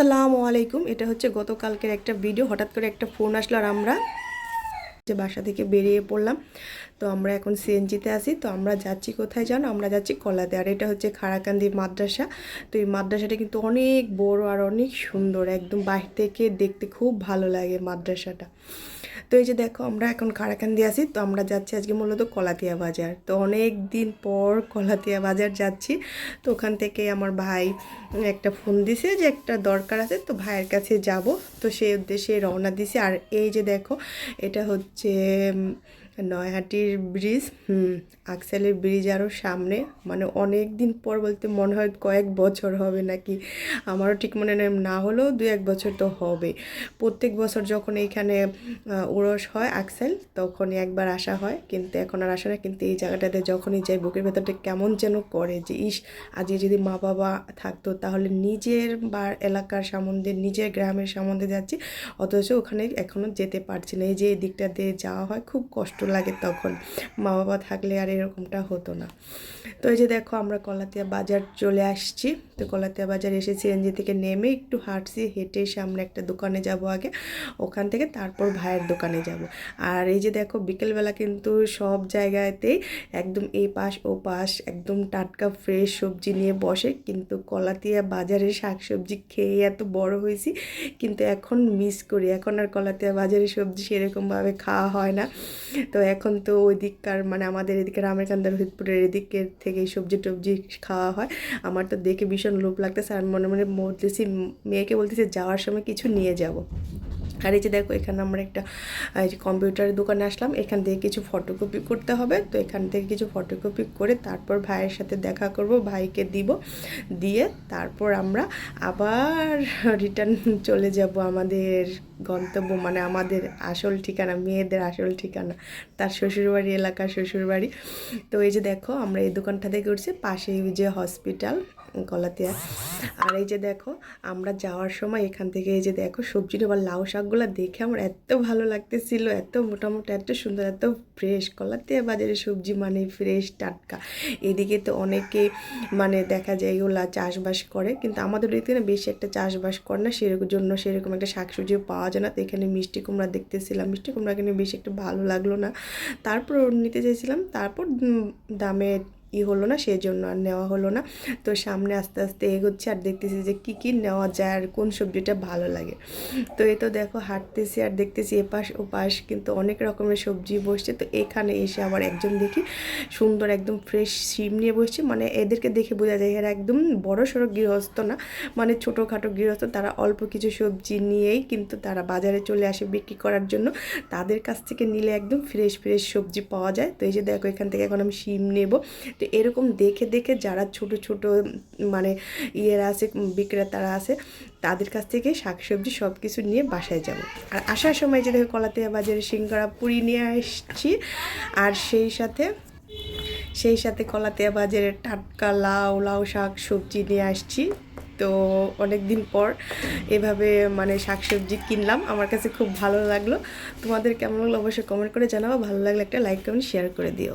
আসসালামু আলাইকুম। এটা হচ্ছে গতকালকের একটা ভিডিও। হঠাৎ করে একটা ফোন আসলো আর আমরা যে বাসা থেকে বেরিয়ে পড়লাম। তো আমরা এখন সিএনজিতে আসি তো আমরা যাচ্ছি কোথায় যান আমরা যাচ্ছি কলাতে। আর এটা হচ্ছে খাড়াকান্দি মাদ্রাসা। তো এই মাদ্রাসাটা কিন্তু অনেক বড় আর অনেক সুন্দর। একদম বাইরে থেকে দেখতে খুব ভালো লাগে মাদ্রাসাটা। তো এই যে দেখো, আমরা এখন দিয়ে আসি তো আমরা যাচ্ছি আজকে মূলত কলাতিয়া বাজার। তো অনেক দিন পর কলাতিয়া বাজার যাচ্ছি। তো ওখান থেকে আমার ভাই একটা ফোন দিছে যে একটা দরকার আছে, তো ভাইয়ের কাছে যাব। তো সেই উদ্দেশ্যে রওনা দিছে। আর এই যে দেখো, এটা হচ্ছে নয়হাটির ব্রিজ, হুম, আকসালের ব্রিজ আরও সামনে মানে অনেক দিন পর বলতে মনে হয় কয়েক বছর হবে নাকি, আমারও ঠিক মনে নেই, না হলেও দু এক বছর তো হবে। প্রত্যেক বছর যখন এইখানে উরস হয় আকসেল, তখনই একবার আসা হয়, কিন্তু এখন আর আসে না কিন্তু এই জায়গাটাতে যখনই যাই, বুকের ভেতরটা কেমন যেন করে যে, ইস, আজকে যদি মা বাবা থাকতো, তাহলে নিজের বা এলাকার সম্বন্ধে, নিজের গ্রামের সম্বন্ধে যাচ্ছি, অথচ ওখানে এখনও যেতে পারছি না। এই যে এই দিকটা দিয়ে যাওয়া হয়, খুব কষ্ট লাগে তখন। মা বাবা থাকলে আর এরকমটা হতো না। তো এই যে দেখো আমরা কলাতিয়া বাজার চলে আসছি। তো কলাতিয়া বাজার এসে সিএনজি থেকে নেমে একটু হাঁটছি, হেঁটে সামনে একটা দোকানে যাব আগে। ওখান থেকে তারপর ভাইয়ের দোকানে যাব। আর এই যে দেখো বিকেলবেলা কিন্তু সব জায়গাতেই একদম এই পাশ ও পাশ একদম টাটকা ফ্রেশ সবজি নিয়ে বসে। কিন্তু কলাতিয়া বাজারে শাকসবজি খেয়ে এত বড় হয়েছি, কিন্তু এখন মিস করি। এখন আর কলাতিয়া বাজারে সবজি সেরকমভাবে খাওয়া হয় না। তো এখন তো ওইদিককার মানে আমাদের এদিকে রামেরকান্দার হিতপুরের এদিকের থেকে সবজি টবজি খাওয়া হয়। আমার তো দেখে ভীষণ লোভ লাগতেছে আর মনে মনে বলতেছি, মেয়েকে বলতেছি, যাওয়ার সময় কিছু নিয়ে যাব। আর এই যে দেখো, এখানে আমরা একটা এই যে কম্পিউটারের দোকানে আসলাম। এখান থেকে কিছু ফটোকপি করতে হবে। তো এখান থেকে কিছু ফটোকপি করে তারপর ভাইয়ের সাথে দেখা করব, ভাইকে দিব। দিয়ে তারপর আমরা আবার রিটার্ন চলে যাব আমাদের গন্তব্য মানে আমাদের আসল ঠিকানা, মেয়েদের আসল ঠিকানা, তার শ্বশুরবাড়ি, এলাকার শ্বশুরবাড়ি। তো এই যে দেখো, আমরা এই দোকানটা থেকে উঠছি, পাশেই যে হসপিটাল গলাতিয়া আর এই যে দেখো, আমরা যাওয়ার সময় এখান থেকে এই যে দেখো সবজিটা বা লাউ শাকগুলো দেখে আমার এত ভালো লাগতেছিল, এত মোটামুটি, এত সুন্দর, এত ফ্রেশ কলাতিয়া বাজারে সবজি মানে ফ্রেশ টাটকা। এদিকে তো অনেকে মানে দেখা যায় এগুলা চাষবাস করে, কিন্তু আমাদের এখানে বেশি একটা চাষবাস করে না, সেরকম জন্য সেরকম একটা শাকসবজিও পাওয়া যায় না। তো এখানে মিষ্টি কুমড়া দেখতেছিলাম, মিষ্টি কুমড়া এখানে বেশি একটা ভালো লাগল না। তারপর নিতে চাইছিলাম, তারপর দামে ই হলো না সেই জন্য আর নেওয়া হলো না। তো সামনে আস্তে আস্তে এগোচ্ছে আর দেখতেছি যে কী কী নেওয়া যায় আর কোন সবজিটা ভালো লাগে। তো এ তো দেখো হাঁটতেছি আর দেখতেছি এপাশ ওপাশ কিন্তু অনেক রকমের সবজি বসছে। তো এখানে এসে আবার একজন দেখি সুন্দর একদম ফ্রেশ শিম নিয়ে বসছে। মানে এদেরকে দেখে বোঝা যায় এরা একদম বড় সড়ো গৃহস্থ না মানে ছোটোখাটো গৃহস্থ। তারা অল্প কিছু সবজি নিয়েই কিন্তু তারা বাজারে চলে আসে বিক্রি করার জন্য। তাদের কাছ থেকে নিলে একদম ফ্রেশ ফ্রেশ সবজি পাওয়া যায়। তো এই যে দেখো এখান থেকে এখন আমি শিম নেব। তো এরকম দেখে দেখে যারা ছোট ছোট মানে ইয়েরা আছে, বিক্রেতারা আছে, তাদের কাছ থেকে শাকসবজি সব কিছু নিয়ে বাসায় যাব। আর আসার সময় যে দেখো কলাতিয়া বাজারে সিঙ্গারা পুরি নিয়ে আসছি, আর সেই সাথে সেই সাথে কলাতিয়া বাজারের টাটকা লাউ লাউ শাক সবজি নিয়ে আসছি। তো অনেক দিন পর এভাবে মানে শাকসবজি কিনলাম, আমার কাছে খুব ভালো লাগল। তোমাদের কেমন লাগল অবশ্যই কমেন্ট করে জানাব ভালো লাগলে একটা লাইক কমেন্ট শেয়ার করে দিও।